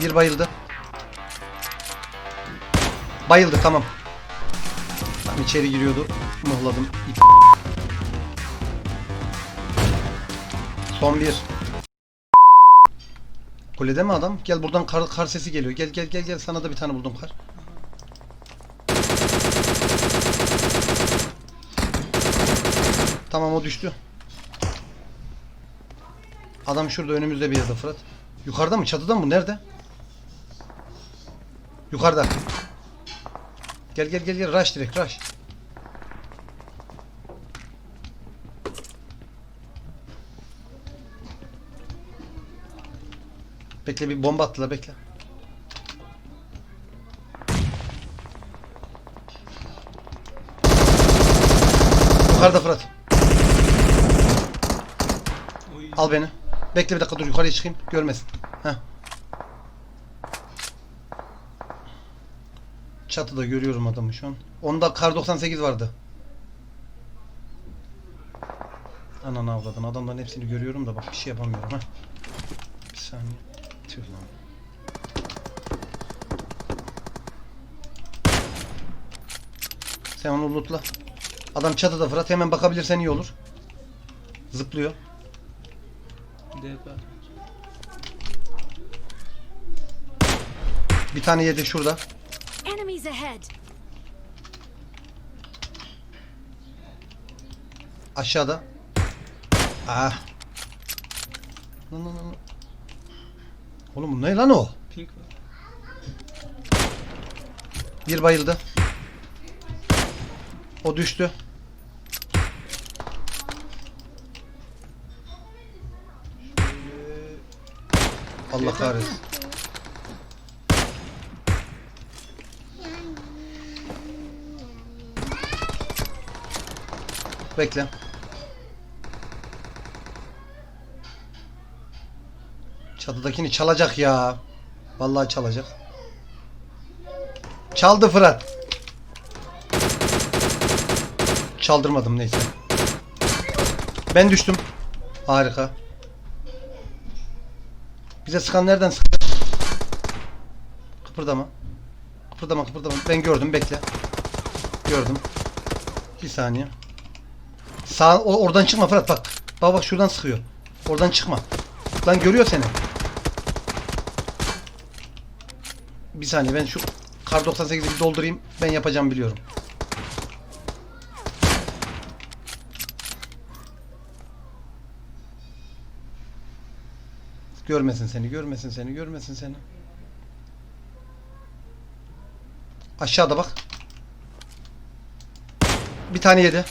Bir bayıldı. Bayıldı tamam. Tam içeri giriyordu. Muhladım. İp. Son bir. Kulede mi adam? Gel buradan kar, kar sesi geliyor. Gel gel gel gel sana da bir tane buldum kar. Tamam o düştü. Adam şurada önümüzde bir yerde Fırat. Yukarıda mı? Çatıda mı? Nerede? Yukarıda. Gel gel gel gel rush direkt rush. Bekle bir bomba attılar bekle. Yukarıda Fırat. Al beni. Bekle bir dakika dur yukarıya çıkayım. Görmesin. Heh. Çatıda görüyorum adamı şu an. Onda kar 98 vardı. Ananı avladın. Adamların hepsini görüyorum da bak bir şey yapamıyorum ha. Bir saniye. Tüh lan. Sen onu lootla. Adam çatıda Fırat. Hemen bakabilirsen iyi olur. Zıplıyor. DP. Bir tane yedi şurada. Enemies ahead! Aşağıda. Ah. Lan lan lan. Oğlum bu ne lan o? Pink var. Bir bayıldı. O düştü. Allah kahretsin. Bekle. Çatıdakini çalacak ya. Vallahi çalacak. Çaldı Fırat. Çaldırmadım neyse. Ben düştüm. Harika. Bize sıkan nereden sıktı? Kıpırdama. Kıpırdama kıpırdama. Ben gördüm bekle. Gördüm. Bir saniye. Sağ oradan çıkma Fırat bak. Bak bak şuradan sıkıyor. Oradan çıkma. Lan görüyor seni. Bir saniye ben şu kar 98'i bir doldurayım. Ben yapacağım biliyorum. Görmesin seni, görmesin seni, görmesin seni. Aşağıda bak. Bir tane yedi.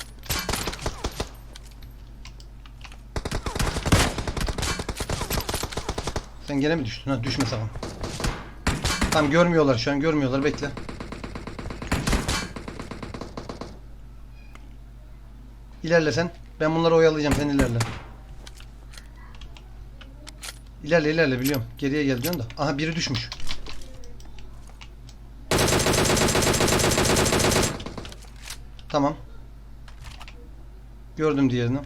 Sen gene mi düştün? Ha düşme sakın. Tam görmüyorlar şu an, görmüyorlar. Bekle. İlerle sen. Ben bunları oyalayacağım. Sen ilerle. İlerle ilerle biliyorum. Geriye gel diyorsun da. Aha biri düşmüş. Tamam. Gördüm diğerini.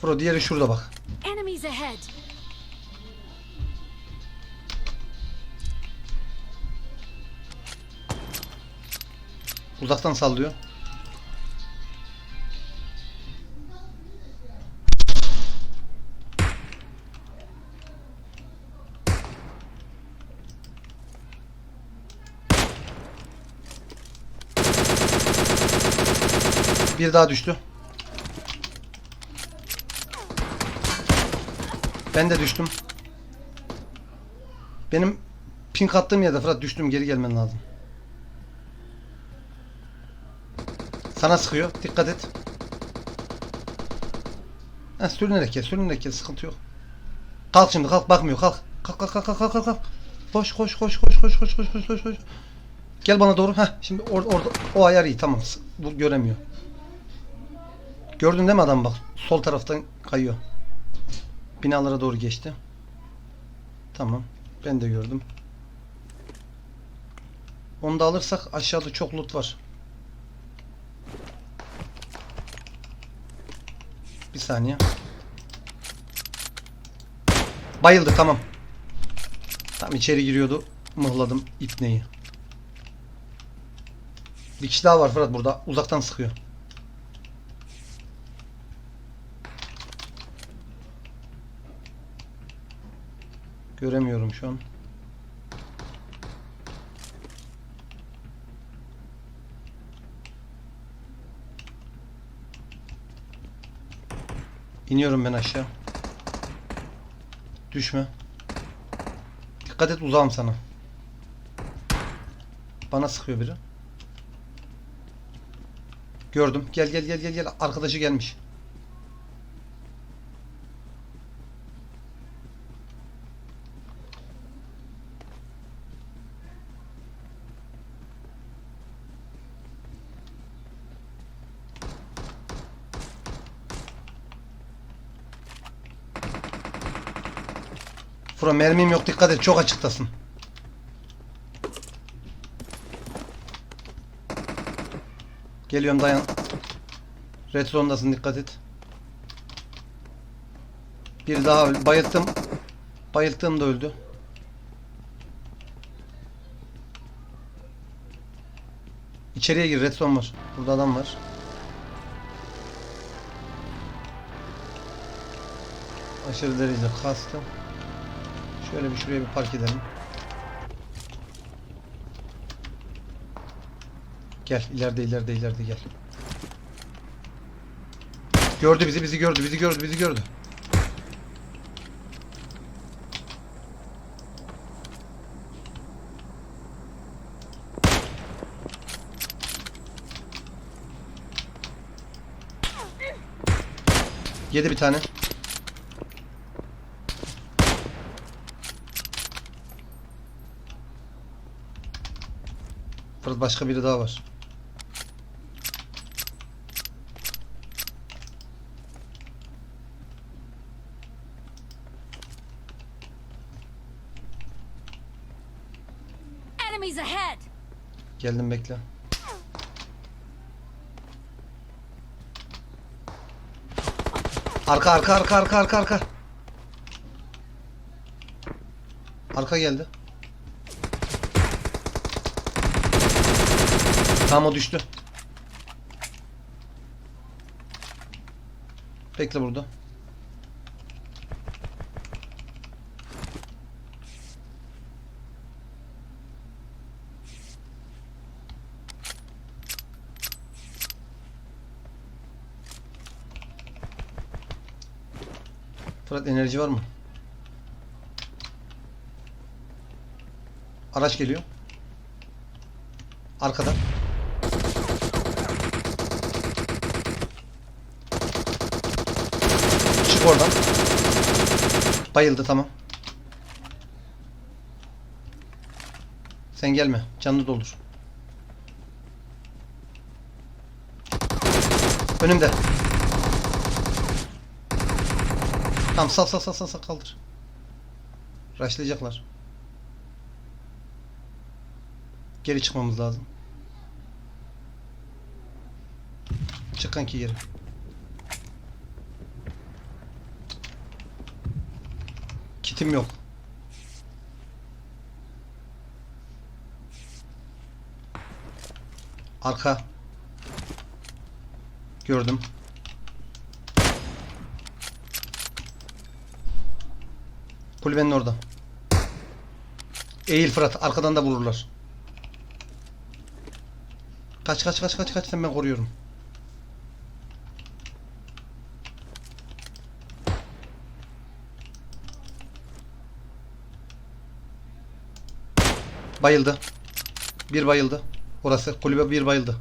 Fro diğeri şurada bak. Uzaktan sallıyor. Bir daha düştü. Ben de düştüm. Benim pink attığım yerde Fırat düştüm geri gelmen lazım. Sana sıkıyor. Dikkat et. Ha, sürünerek gel. Sürünerek gel. Sıkıntı yok. Kalk şimdi. Kalk. Bakmıyor. Kalk. Kalk kalk kalk kalk kalk. kalk. Koş koş koş koş koş koş koş koş koş. Gel bana doğru. Heh. Şimdi or orada o ayar iyi. Tamam. Bu göremiyor. Gördün değil mi adam bak. Sol taraftan kayıyor. Binalara doğru geçti. Tamam. Ben de gördüm. Onu da alırsak aşağıda çok loot var. Bir saniye. Bayıldı tamam. Tam içeri giriyordu. Mıhladım ipneyi. Bir kişi daha var Fırat burada. Uzaktan sıkıyor. Göremiyorum şu an. İniyorum ben aşağı. Düşme. Dikkat et uzağım sana. Bana sıkıyor biri. Gördüm. Gel gel gel gel gel. Arkadaşı gelmiş. Fura mermim yok dikkat et çok açıktasın. Geliyorum dayan. Red dikkat et. Bir daha bayılttım. Bayılttığım da öldü. İçeriye gir red var. Burada adam var. Aşırı derece kastım. Şöyle bir şuraya bir park edelim. Gel ileride ileride ileride gel. Gördü bizi bizi gördü bizi gördü bizi gördü. Yedi bir tane. Fırat başka biri daha var. Enemies ahead! Geldim bekle. Arka arka arka arka arka arka. Arka geldi. Tamam o düştü. Bekle burada. Fırat enerji var mı? Araç geliyor. Arkada. Çık oradan. Bayıldı tamam. Sen gelme. Canlı doldur. Önümde. Tamam sal sal sal sal sal kaldır. Rushlayacaklar. Geri çıkmamız lazım. Çık kanki geri. Kitim yok. Arka. Gördüm. Kulübenin orada. Eğil Fırat. Arkadan da vururlar. Kaç kaç kaç kaç kaç sen ben koruyorum. Bayıldı. Bir bayıldı. Orası kulübe bir bayıldı.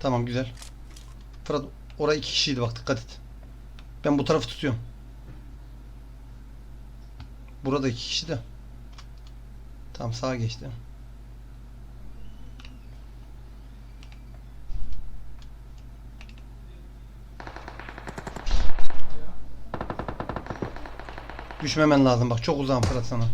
Tamam güzel. Fırat oraya iki kişiydi bak dikkat et. Ben bu tarafı tutuyorum. Burada iki kişi de. Tam sağa geçti. Düşmemen lazım bak çok uzağım Fırat sana.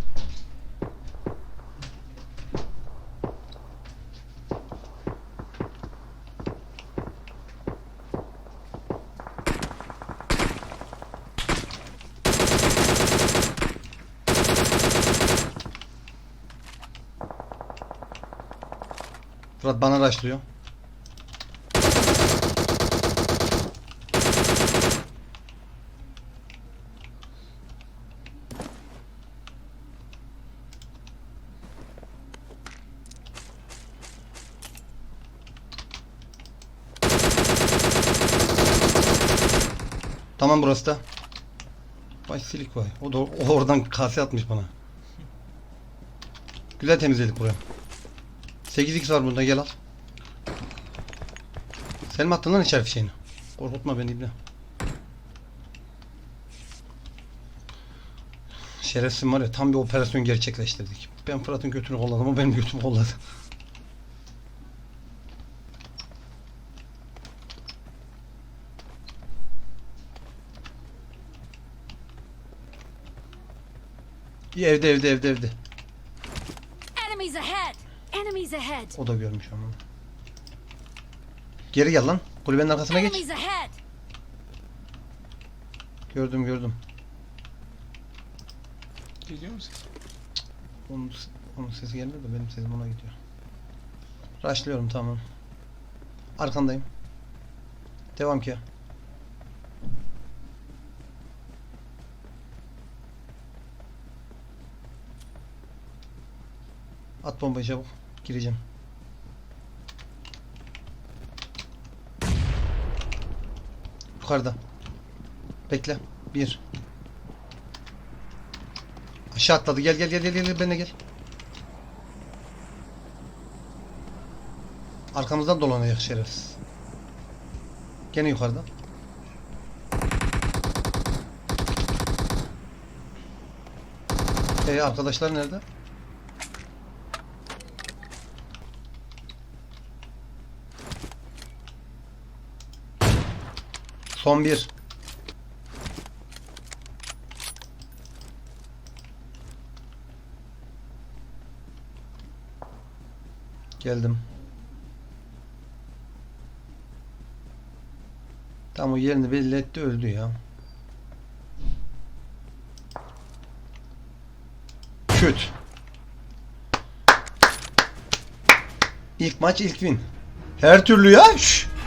Fırat bana raşlıyor. Tamam burası da. Vay silik vay. O da oradan kase atmış bana. Güzel temizledik burayı. 8x var bunda gel al. Sen mi attın lan içeri fişeğini? Korkutma beni ibne. Şerefsizim var ya tam bir operasyon gerçekleştirdik. Ben Fırat'ın götünü kolladım o benim götümü kolladı. Evde evde evde evde. Enemies ahead! O da görmüş onu. Geri gel lan. Kulübenin arkasına geç. Enemies ahead! Gördüm gördüm. Geliyor musun? Onun, onun sesi gelmiyor da benim sesim ona gidiyor. Rushlıyorum tamam. Arkandayım. Devam ki. At bombayı çabuk. Gireceğim. Yukarıda. Bekle. Bir. Aşağı atladı. Gel gel gel gel gel benimle gel. Arkamızdan dolanacak şerefsiz. Gene yukarıda. Ee arkadaşlar nerede? Son bir. Geldim. Tam o yerini belli etti öldü ya. Küt. İlk maç ilk win. Her türlü ya. Şş.